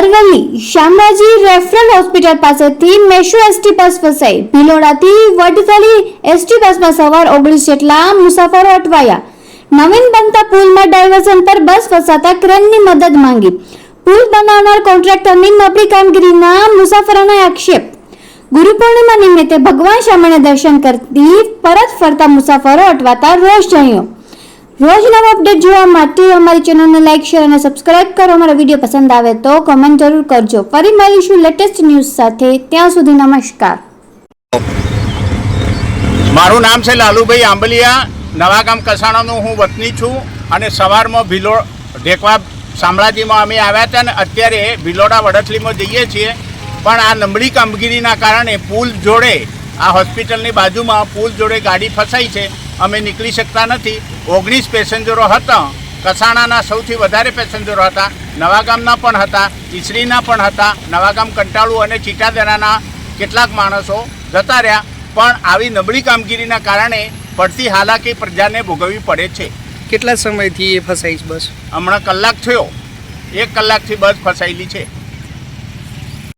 Aravalli Shamlaji referral hospital પાસેથી Meshvo ST bus ફસાઈ. ભિલોડાથી વડસલી ST બસમાં સવાર ઓગણીસ જેટલા મુસાફરો અટવાયા. નવીન બનતા પુલમાં ડાયવર્ઝન પર બસ ફસાતા ક્રેનની મદદ માંગી. પુલ બનાવનાર કોન્ટ્રાક્ટરની નબળી કામગીરીના મુસાફરોના આક્ષેપ. ગુરુ પૂર્ણિમા નિમિત્તે ભગવાન શામળને દર્શન કરતી પરત ફરતા મુસાફરો અટવાતા રોષ જણ્યો. રોજ નવા અપડેટ જોવા માટે અમારી ચેનલને લાઈક શેર અને સબસ્ક્રાઇબ કરો. અમારો વીડિયો પસંદ આવે તો કમેન્ટ જરૂર કરજો. ફરી મળીશું લેટેસ્ટ ન્યૂઝ સાથે. ત્યાં સુધી નમસ્કાર. મારું નામ છે લાલુભાઈ આંબલિયા. નવાગામ કસાણાનો હું વતની છું અને સવારમાં ભીલો ઢેકવા શામળાજીમાં અમે આવ્યા હતા અને અત્યારે ભિલોડા વડતલીમાં જઈએ છીએ. પણ આ નબળી કામગીરીના કારણે પુલ જોડે આ હોસ્પિટલની બાજુમાં પુલ જોડે ગાડી ફસાઈ છે. અમે નીકળી શકતા નથી. ઓગણીસ પેસેન્જરો હતા. કસાણાના સૌથી વધારે પેસેન્જરો હતા. નવાગામના પણ હતા. ઈસરીના પણ હતા. નવાગામ કંટાળુ અને ચીટાદરાના કેટલાક માણસો જતા રહ્યા. પણ આવી નબળી કામગીરીના કારણે પડતી હાલાકી પ્રજાને ભોગવવી પડે છે. કેટલા સમયથી એ ફસાઈ બસ? હમણાં કલાક થયો. એક કલાકથી બસ ફસાયેલી છે.